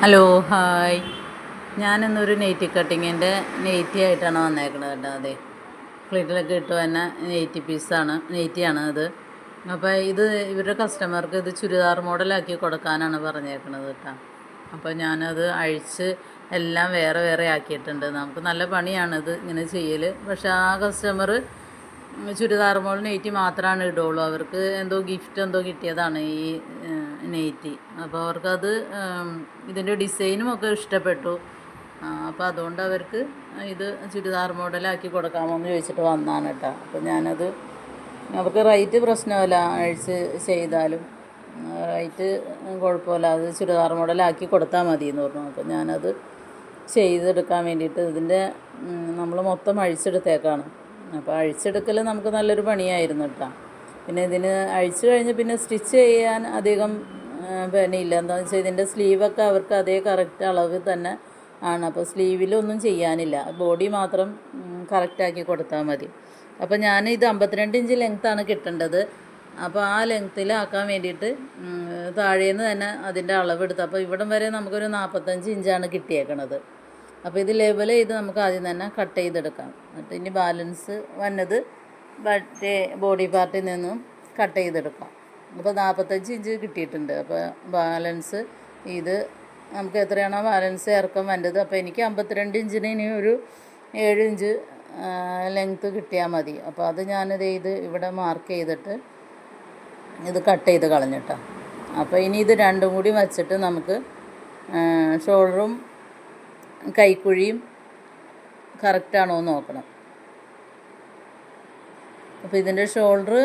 Hello hi ഞാനിന്നൊരു നെയ്റ്റി കട്ടിങ്ങിന്റെ നെയ്റ്റി ആയിട്ടാണ് വന്നേക്കുന്നത് കേട്ടോ അതെ. ഫ്ലിറ്റിലൊക്കെ ഇട്ട് തന്നെ നെയ്റ്റി പീസാണ് നെയ്റ്റിയാണ് അത്. അപ്പോൾ ഇത് ഇവരുടെ കസ്റ്റമർക്ക് ഇത് ചുരിദാർ മോഡലാക്കി കൊടുക്കാനാണ് പറഞ്ഞേക്കുന്നത് കേട്ടോ. അപ്പോൾ ഞാനത് അഴിച്ച് എല്ലാം വേറെ വേറെ ആക്കിയിട്ടുണ്ട്. നമുക്ക് നല്ല പണിയാണിത് ഇങ്ങനെ ചെയ്യൽ പക്ഷേ ആ കസ്റ്റമർ ചുരിദാർ മോഡൽ നെയ്റ്റി മാത്രമാണ് ഇടുള്ളൂ. അവർക്ക് എന്തോ ഗിഫ്റ്റ് എന്തോ കിട്ടിയതാണ് ഈ നെയ്റ്റി. അപ്പോൾ അവർക്കത് ഇതിന്റെ ഡിസൈനും ഒക്കെ ഇഷ്ടപ്പെട്ടു. അപ്പോൾ അതുകൊണ്ട് അവർക്ക് ഇത് ചുരിദാർ മോഡലാക്കി കൊടുക്കാമോ എന്ന് ചോദിച്ചിട്ട് വന്നാണ് കേട്ടോ. അപ്പോൾ ഞാനത് അവർക്ക് റേറ്റ് പ്രശ്നമല്ല അഴിച്ച് ചെയ്താലും. റേറ്റ് കുഴപ്പമില്ല അത് ചുരിദാർ മോഡലാക്കി കൊടുത്താൽ മതി എന്ന് പറഞ്ഞു. അപ്പോൾ ഞാനത് ചെയ്തെടുക്കാൻ വേണ്ടിയിട്ട് ഇതിന്റെ നമ്മൾ മൊത്തം അഴിച്ചെടുത്തേക്കാണ്. അപ്പോൾ അഴിച്ചെടുക്കൽ നമുക്ക് നല്ലൊരു പണിയായിരുന്നു കേട്ടോ. പിന്നെ ഇതിന് അഴിച്ചു കഴിഞ്ഞ് പിന്നെ സ്റ്റിച്ച് ചെയ്യാൻ അധികം പണിയില്ല. എന്താണെന്ന് വെച്ചാൽ ഇതിന്റെ സ്ലീവൊക്കെ അവർക്ക് അതേ കറക്റ്റ് അളവ് തന്നെ ആണ്. അപ്പോൾ സ്ലീവിലൊന്നും ചെയ്യാനില്ല. ബോഡി മാത്രം കറക്റ്റാക്കി കൊടുത്താൽ മതി. അപ്പോൾ ഞാൻ ഇത് അമ്പത്തിരണ്ട് ഇഞ്ച് ലെങ്ത്താണ് കിട്ടേണ്ടത്. അപ്പോൾ ആ ലെങ്ത്തിലാക്കാൻ വേണ്ടിയിട്ട് താഴേന്ന് തന്നെ അതിന്റെ അളവെടുത്ത് അപ്പോൾ ഇവിടം വരെ നമുക്കൊരു നാൽപ്പത്തഞ്ച് ഇഞ്ചാണ് കിട്ടിയേക്കണത്. അപ്പോൾ ഇത് ലെവൽ ചെയ്ത് നമുക്ക് ആദ്യം തന്നെ കട്ട് ചെയ്തെടുക്കാം. എന്നിട്ട് ഇനി ബാലൻസ് വന്നത് മറ്റേ ബോഡി പാർട്ടിൽ നിന്നും കട്ട് ചെയ്തെടുക്കാം. അപ്പോൾ നാൽപ്പത്തഞ്ച് ഇഞ്ച് കിട്ടിയിട്ടുണ്ട്. അപ്പോൾ ബാലൻസ് ഇത് നമുക്ക് എത്രയാണോ ബാലൻസ് ഇറക്കം വേണ്ടത് അപ്പോൾ എനിക്ക് അമ്പത്തിരണ്ട് ഇഞ്ചിന് ഇനി ഒരു ഏഴ് ഇഞ്ച് ലെങ്ത്ത് കിട്ടിയാൽ മതി. അപ്പോൾ അത് ഞാനിത് ഇത് ഇവിടെ മാർക്ക് ചെയ്തിട്ട് ഇത് കട്ട് ചെയ്ത് കളഞ്ഞിട്ടോ. അപ്പോൾ ഇനി ഇത് രണ്ടും കൂടി വച്ചിട്ട് നമുക്ക് ഷോൾഡറും കൈക്കുഴിയും കറക്റ്റാണോ എന്ന് നോക്കണം. അപ്പോൾ ഇതിന്റെ ഷോൾഡർ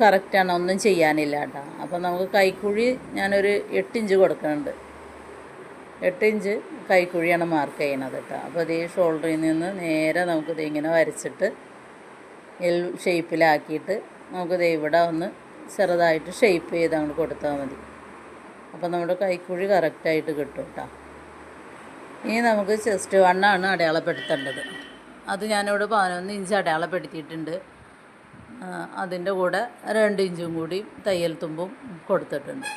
കറക്റ്റാണ് ഒന്നും ചെയ്യാനില്ല കേട്ടോ. അപ്പോൾ നമുക്ക് കൈക്കുഴി ഞാനൊരു എട്ട് ഇഞ്ച് കൊടുക്കുന്നുണ്ട്. എട്ട് ഇഞ്ച് കൈക്കുഴിയാണ് മാർക്ക് ചെയ്യണത് കേട്ടോ. അപ്പോൾ ഇത് ഈ ഷോൾഡറിൽ നിന്ന് നേരെ നമുക്കിത് ഇങ്ങനെ വരച്ചിട്ട് എൽ ഷേപ്പിലാക്കിയിട്ട് നമുക്കിത് ഇവിടെ ഒന്ന് ചെറുതായിട്ട് ഷേപ്പ് ചെയ്ത് അങ്ങോട്ട് കൊടുത്താൽ മതി. അപ്പോൾ നമ്മുടെ കൈക്കുഴി കറക്റ്റായിട്ട് കിട്ടും കേട്ടോ. ഇനി നമുക്ക് ചെസ്റ്റ് വണ്ണാണ് അടയാളപ്പെടുത്തേണ്ടത്. അത് ഞാനിവിടെ പതിനൊന്ന് ഇഞ്ച് അടയാളപ്പെടുത്തിയിട്ടുണ്ട്. അതിന്റെ കൂടെ രണ്ട് ഇഞ്ചും കൂടി തയ്യൽ തുമ്പും കൊടുത്തിട്ടുണ്ട്.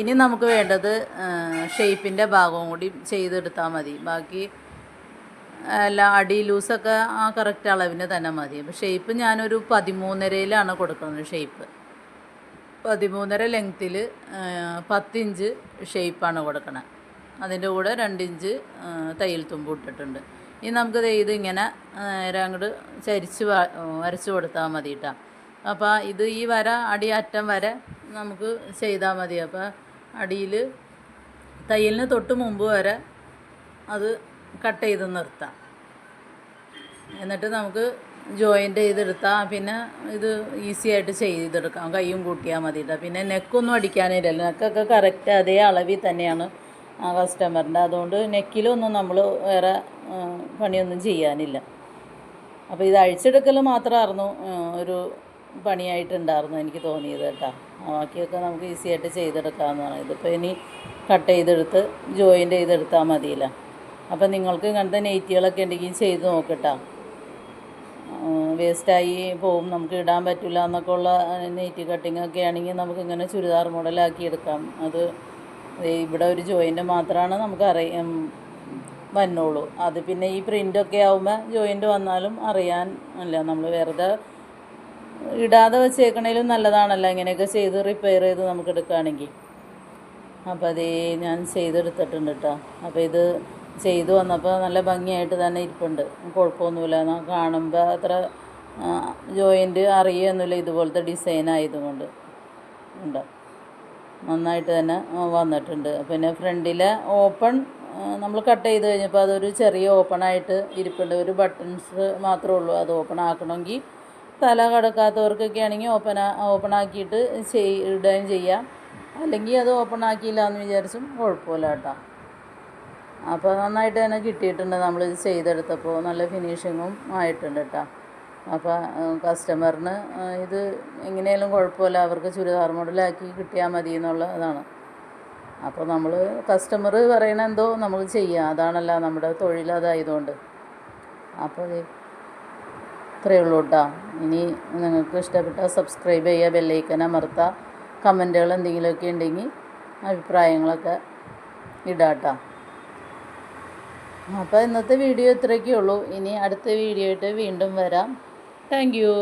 ഇനി നമുക്ക് വേണ്ടത് ഷേപ്പിന്റെ ഭാഗവും കൂടി ചെയ്തെടുത്താൽ മതി. ബാക്കി എല്ലാ അടി ലൂസൊക്കെ ആ കറക്റ്റ് അളവിന് തന്നെ മതി. അപ്പോൾ ഷേപ്പ് ഞാനൊരു പതിമൂന്നരയിലാണ് കൊടുക്കുന്നത് ഷേപ്പ്. പതിമൂന്നര ലെങ്ത്തിൽ പത്തിഞ്ച് ഷേപ്പാണ് കൊടുക്കണത് അതിന്റെ കൂടെ രണ്ടിഞ്ച് തയ്യൽ തുമ്പ് ഇട്ടിട്ടുണ്ട്. ഇനി നമുക്ക് ഇതിങ്ങനെ നേരെ അങ്ങോട്ട് ചരിച്ച് വരച്ച് കൊടുത്താൽ മതി കേട്ടോ അപ്പോൾ ഇത് ഈ വര അടി അറ്റം വരെ നമുക്ക് ചെയ്താൽ മതി. അപ്പോൾ അടിയിൽ തയ്യലിന് തൊട്ട് മുമ്പ് വരെ അത് കട്ട് ചെയ്ത് നിർത്താം. എന്നിട്ട് നമുക്ക് ജോയിന്റ് ചെയ്തെടുത്താൽ പിന്നെ ഇത് ഈസി ആയിട്ട് ചെയ്തെടുക്കാം. കൈയും കൂട്ടിയാൽ മതി കേട്ടോ പിന്നെ നെക്കൊന്നും അടിക്കാനില്ല നെക്കൊക്കെ കറക്റ്റ് അതേ അളവിൽ തന്നെയാണ് ആ കസ്റ്റമറിന്റെ അതുകൊണ്ട് നെക്കിലൊന്നും നമ്മൾ വേറെ പണിയൊന്നും ചെയ്യാനില്ല. അപ്പോൾ ഇത് അഴിച്ചെടുക്കൽ മാത്രമായിരുന്നു ഒരു പണിയായിട്ടുണ്ടായിരുന്നു എനിക്ക് തോന്നിയത് കേട്ടോ. ബാക്കിയൊക്കെ നമുക്ക് ഈസി ആയിട്ട് ചെയ്തെടുക്കാവുന്നതാണ് ഇതിപ്പോൾ ഇനി കട്ട് ചെയ്തെടുത്ത് ജോയിന്റ് ചെയ്തെടുത്താൽ മതിയില്ല. അപ്പോൾ നിങ്ങൾക്ക് ഇങ്ങനത്തെ നെയ്റ്റികളൊക്കെ ഉണ്ടെങ്കിൽ ചെയ്ത് നോക്കട്ടോ. വേസ്റ്റായി പോവും നമുക്ക് ഇടാൻ പറ്റില്ല എന്നൊക്കെ ഉള്ള നെയ്റ്റ് കട്ടിങ്ങൊക്കെ ആണെങ്കിൽ നമുക്ക് ഇങ്ങനെ ചുരിദാർ മോഡലാക്കി എടുക്കാം. അത് ഇവിടെ ഒരു ജോയിന്റ് മാത്രമാണ് നമുക്ക് അറിയാം വന്നോളൂ. അത് പിന്നെ ഈ പ്രിന്റൊക്കെ ആവുമ്പോൾ ജോയിന്റ് വന്നാലും അറിയാൻ അല്ല നമ്മൾ വെറുതെ ഇടാതെ വെച്ചേക്കണേലും നല്ലതാണല്ലോ ഇങ്ങനെയൊക്കെ ചെയ്ത് റിപ്പയർ ചെയ്ത് നമുക്ക് എടുക്കുകയാണെങ്കിൽ അപ്പോൾ അതേ ഞാൻ ചെയ്തെടുത്തിട്ടുണ്ട് കേട്ടോ അപ്പോൾ ഇത് ചെയ്തു വന്നപ്പോൾ നല്ല ഭംഗിയായിട്ട് തന്നെ ഇരിപ്പുണ്ട്. കുഴപ്പമൊന്നുമില്ല. കാണുമ്പോൾ അത്ര ജോയിന്റ് അറിയുകയൊന്നുമില്ല ഇതുപോലത്തെ ഡിസൈൻ ആയതുകൊണ്ട്. ഉണ്ടോ? നന്നായിട്ട് തന്നെ വന്നിട്ടുണ്ട്. പിന്നെ ഫ്രണ്ടിലെ ഓപ്പൺ നമ്മൾ കട്ട് ചെയ്ത് കഴിഞ്ഞപ്പോൾ അതൊരു ചെറിയ ഓപ്പണായിട്ട് ഇരിപ്പുണ്ട്. ഒരു ബട്ടൺസ് മാത്രമേ ഉള്ളൂ. അത് ഓപ്പൺ ആക്കണമെങ്കിൽ തല കടക്കാത്തവർക്കൊക്കെ ആണെങ്കിൽ ഓപ്പൺ ഓപ്പൺ ആക്കിയിട്ട് ചെയ് ഇടുകയും ചെയ്യാം. അല്ലെങ്കിൽ അത് ഓപ്പൺ ആക്കിയില്ല എന്ന് വിചാരിച്ചും കുഴപ്പമില്ല കേട്ടോ. അപ്പോൾ നന്നായിട്ട് തന്നെ കിട്ടിയിട്ടുണ്ട്. നമ്മളിത് ചെയ്തെടുത്തപ്പോൾ നല്ല ഫിനിഷിങ്ങും ആയിട്ടുണ്ട് കേട്ടോ. അപ്പോൾ കസ്റ്റമറിന് ഇത് എങ്ങനെയാലും കുഴപ്പമില്ല. അവർക്ക് ചുരിദാർ മോഡലാക്കി കിട്ടിയാൽ മതി എന്നുള്ള ഇതാണ്. അപ്പോൾ നമ്മൾ കസ്റ്റമർ പറയണ എന്തോ നമ്മൾ ചെയ്യുക അതാണല്ലോ നമ്മുടെ തൊഴിൽ അതായതുകൊണ്ട്. അപ്പോൾ ഇത്രയേ ഉള്ളൂ കേട്ടോ ഇനി നിങ്ങൾക്ക് ഇഷ്ടപ്പെട്ടാൽ സബ്സ്ക്രൈബ് ചെയ്യുക ബെല്ലൈക്കൻ അമർത്തുക കമന്റുകൾ എന്തെങ്കിലുമൊക്കെ ഉണ്ടെങ്കിൽ അഭിപ്രായങ്ങളൊക്കെ ഇടാട്ടോ അപ്പോൾ ഇന്നത്തെ വീഡിയോ ഇത്രയൊക്കെ ഉള്ളൂ. ഇനി അടുത്ത വീഡിയോ ആയിട്ട് വീണ്ടും വരാം. Thank you